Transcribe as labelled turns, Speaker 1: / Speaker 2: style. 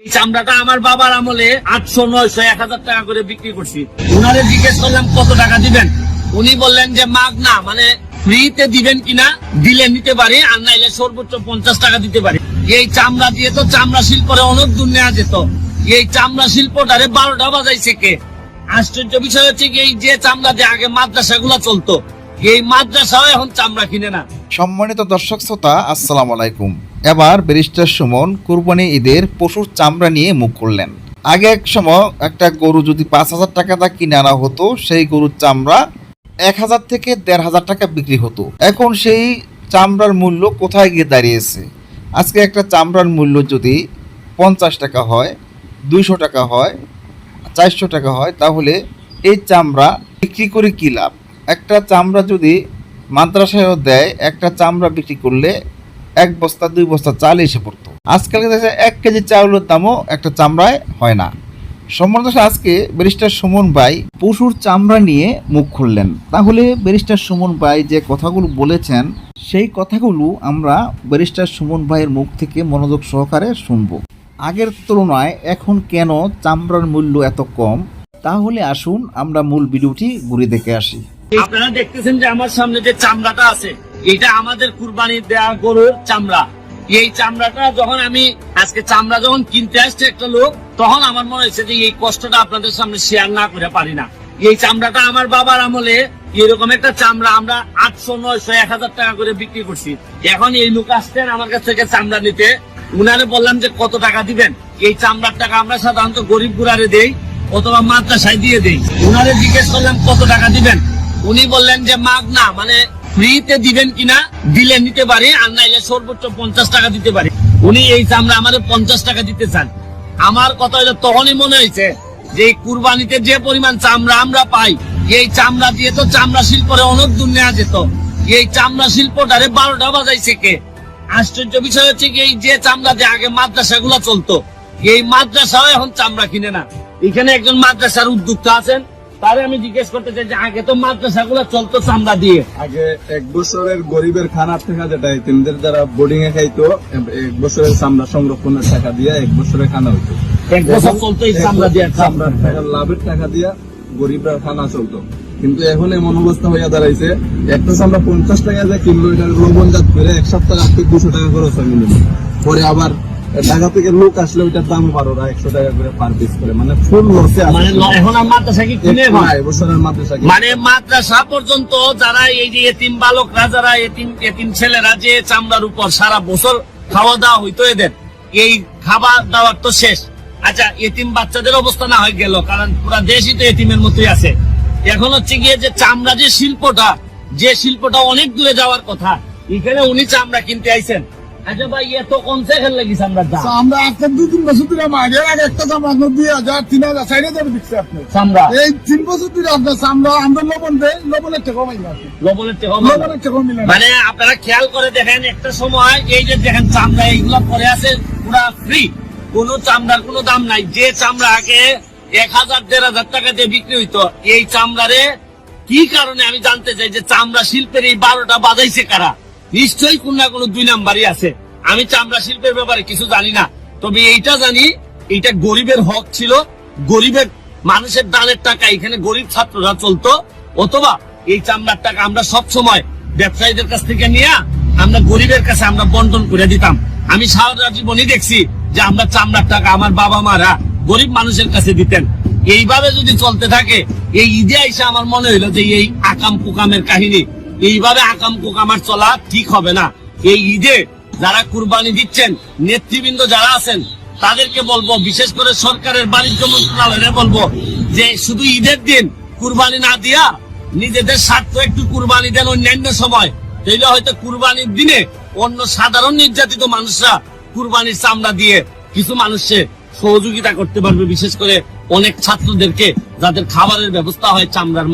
Speaker 1: এই চামড়াটা আমার বাবার আমলে আটশো, নয়শো, এক হাজার টাকা করে বিক্রি করছি। উনারে জিজ্ঞেস করলাম, কত টাকা দিবেন? উনি বললেন যে, মাগ না মানে ফ্রিতে দিবেন কিনা, দিলে নিতে পারি, আর নাইলে সর্বোচ্চ পঞ্চাশ টাকা দিতে পারি। এই চামড়া দিয়ে তো চামড়া শিল্পরে অনেক দূর নেওয়া যেত। এই চামড়া শিল্পটারে বারোটা বাজাইছে কে? আশ্চর্য বিষয় হচ্ছে এই যে চামড়া দিয়ে আগে মাদ্রাসা গুলা চলতো, এই মাদ্রাসাও এখন চামড়া কিনে না।
Speaker 2: সম্মানিত দর্শক শ্রোতা, আসসালামু আলাইকুম। এবার ব্যারিস্টার সুমন কুরবানি ঈদের পশুর চামড়া নিয়ে মুখ করলেন আগে এক সময় একটা গরু যদি পাঁচ হাজার টাকা দা কিনে আনা হতো, সেই গরুর চামড়া এক হাজার থেকে দেড় হাজার টাকা বিক্রি হতো। এখন সেই চামড়ার মূল্য কোথায় গিয়ে দাঁড়িয়েছে? আজকে একটা চামড়ার মূল্য যদি পঞ্চাশ টাকা হয়, দুইশো টাকা হয়, চারশো টাকা হয়, তাহলে এই চামড়া বিক্রি করে কী লাভ? একটা চামড়া যদি মাদ্রাসায়ও দেয়, একটা চামড়া বিক্রি করলে এক বস্তা, দুই বস্তা চাল এসে পড়তো। আজকাল দেখা এক কেজি চাউলের দামও একটা চামড়ায় হয় না। সম্মান আজকে ব্যারিস্টার সুমন ভাই পশুর চামড়া নিয়ে মুখ খুললেন। তাহলে ব্যারিস্টার সুমন ভাই যে কথাগুলো বলেছেন, সেই কথাগুলো আমরা ব্যারিস্টার সুমন ভাইয়ের মুখ থেকে মনোযোগ সহকারে শুনব। আগের তুলনায় এখন কেন চামড়ার মূল্য এত কম? তাহলে আসুন আমরা মূল ভিডিওটি ঘুরে দেখে আসি।
Speaker 1: আপনারা দেখতেছেন যে আমার সামনে যে চামড়াটা আছে, এটা আমাদের কুরবানি দেওয়া গরুর চামড়া। এই চামড়াটা যখন আমি আজকে চামড়া যখন কিনতে আসছে একটা লোক, তখন আমার মনে হয়েছে যে এই কষ্টটা আপনাদের সামনে শেয়ার না করে পারি না। এই চামড়াটা আমার বাবার আমলে এরকম একটা চামড়া আমরা আটশো, নয়শো, এক হাজার টাকা করে বিক্রি করছি। এখন এই লোক আসছেন আমার কাছ থেকে চামড়া নিতে। উনারে বললাম যে, কত টাকা দিবেন? এই চামড়ার টাকা আমরা সাধারণত গরিব গুড়ারে দেই, অথবা মাদ্রাসায় দিয়ে দেই। উনারে জিজ্ঞেস করলাম, কত টাকা দিবেন? উনি বললেন যে, মাগ না মানে ফ্রিতে দিবেন কিনা, দিলে নিতে পারি, আর নাইলে সর্বোচ্চ পঞ্চাশ টাকা দিতে পারি। উনি এই চামড়া আমাদের পঞ্চাশ টাকা দিতে চান। আমার কথা হলো, তখনই মনে হয়েছে যে কুরবানিতে যে পরিমাণ চামড়া আমরা পাই, এই চামড়া দিয়ে তো চামড়া শিল্পরে অনেক দূর নেওয়া যেত। এই চামড়া শিল্পটারে বারোটা বাজাইছে কে? আশ্চর্য বিষয় হচ্ছে কি, এই যে চামড়া দিয়ে আগে মাদ্রাসা গুলা চলতো, এই মাদ্রাসাও এখন চামড়া কিনে না। এখানে একজন মাদ্রাসার উদ্যোক্তা আছেন তারে আমি জিজ্ঞেস করতে চাই যে আগে তো চলতো চামড়া দিয়ে।
Speaker 3: আগে এক বছরের গরিবের খানার টাকা যেটা এতিমদের যারা বোর্ডিং এ খাইতো এক বছরের চামড়া সংরক্ষণের টাকা দিয়ে এক বছরের খানা হইতো।
Speaker 1: এক বছর চলতো এই চামড়া দিয়ে।
Speaker 3: চামড়ার টাকা লাভের টাকা দিয়া গরিবরা খানা চলতো। কিন্তু এখন এমন অবস্থা হইয়া দাঁড়াইছে একটা চামড়া পঞ্চাশ টাকা দিয়ে কিনলো এটা লবণজাত করে এক সপ্তাহ আগে দুশো টাকা খরচ হয় মিনিমাম পরে আবার ঢাকা থেকে লোক আসলে ওইটার দাম বারো একশো টাকা করে পার পিস করে। মানে ফুল লসে
Speaker 1: মানে এখন আর মাদ্রাসা কি কিনে?
Speaker 3: এবছরের মাদ্রাসা
Speaker 1: মানে মাদ্রাসা পর্যন্ত যারা এই যে এতিম বালকরা যারা এতিম এতিম ছেলেরা যে চামড়ার উপর সারা বছর খাওয়া দাওয়া হইতো এদের এই খাবার দাওয়ার তো শেষ। আচ্ছা এতিম বাচ্চাদের অবস্থা না হয়ে গেল কারণ পুরা দেশই তো এতিমের মতোই আছে। এখন হচ্ছে গিয়ে যে চামড়া যে শিল্পটা যে শিল্পটা অনেক দূরে যাওয়ার কথা এখানে উনি চামড়া কিনতে আইছেন। আচ্ছা ভাই এত কমছে খেলে লাগি চামড়ার দাম
Speaker 4: আমরা আজকে দুই তিন বছর ধরে মাঝের আগে একটা দাম আপনার দুই হাজার তিন হাজার চার হাজার দিচ্ছে আপনি।
Speaker 1: চামড়া?
Speaker 4: এই তিন বছর ধরে আপনার আমরা আমরা লবণ দেয় লবণের টাকা কমাই
Speaker 1: লবণের থেকে
Speaker 4: লবণের টাকা মিলে
Speaker 1: মানে আপনারা খেয়াল করে দেখেন একটা সময় এই যে দেখেন চামড়া এইগুলো পরে আছে পুরা ফ্রি কোন চামড়ার কোনো দাম নাই। যে চামড়া আগে এক হাজার দেড় হাজার টাকা দিয়ে বিক্রি হইতো এই চামড়ারে কি কারণে আমি জানতে চাই যে চামড়া শিল্পের এই বারোটা বাজাইছে কারা? নিশ্চয়ই কোন না কোনো দুই নাম্বারই আছে। আমি চামড়া শিল্পের ব্যাপারে কিছু জানি না। তবে এইটা জানি, এইটা গরিবের হক ছিল। গরিবের মানুষের দানের টাকা, এখানে গরিব ছাত্ররা চলতো। অথবা এই চামড়ার টাকা আমরা সব সময় ব্যবসায়ীদের কাছ থেকে নিয়ে আমরা গরিবের কাছে আমরা বন্টন করে দিতাম। আমি সারা জীবনই দেখছি যে আমরা চামড়ার টাকা আমার বাবা মারা গরিব মানুষের কাছে দিতেন। এইভাবে যদি চলতে থাকে, এই ঈদে আইসা আমার মনে হইল যে এই আকাম কুকামের কাহিনী এইভাবে আকাম কুকামার চলা ঠিক হবে না। এই ঈদে যারা কুরবানি দিচ্ছেন, নেতৃবৃন্দ যারা আছেন, তাদেরকে বলব, বিশেষ করে সরকারের বাণিজ্য মন্ত্রণালয়ে বলব যে শুধু ঈদের দিন কুরবানি না দিয়া নিজেদের স্বার্থ একটু কুরবানি দেন অন্যান্য সময়। তাইলে হয়তো কুরবানির দিনে অন্য সাধারণ নির্যাতিত মানুষরা কুরবানির চামড়া দিয়ে কিছু মানুষের সহযোগিতা করতে পারবে। বিশেষ করে অনেক ছাত্রদেরকে যাদের খাবারের ব্যবস্থা হয় চামড়ার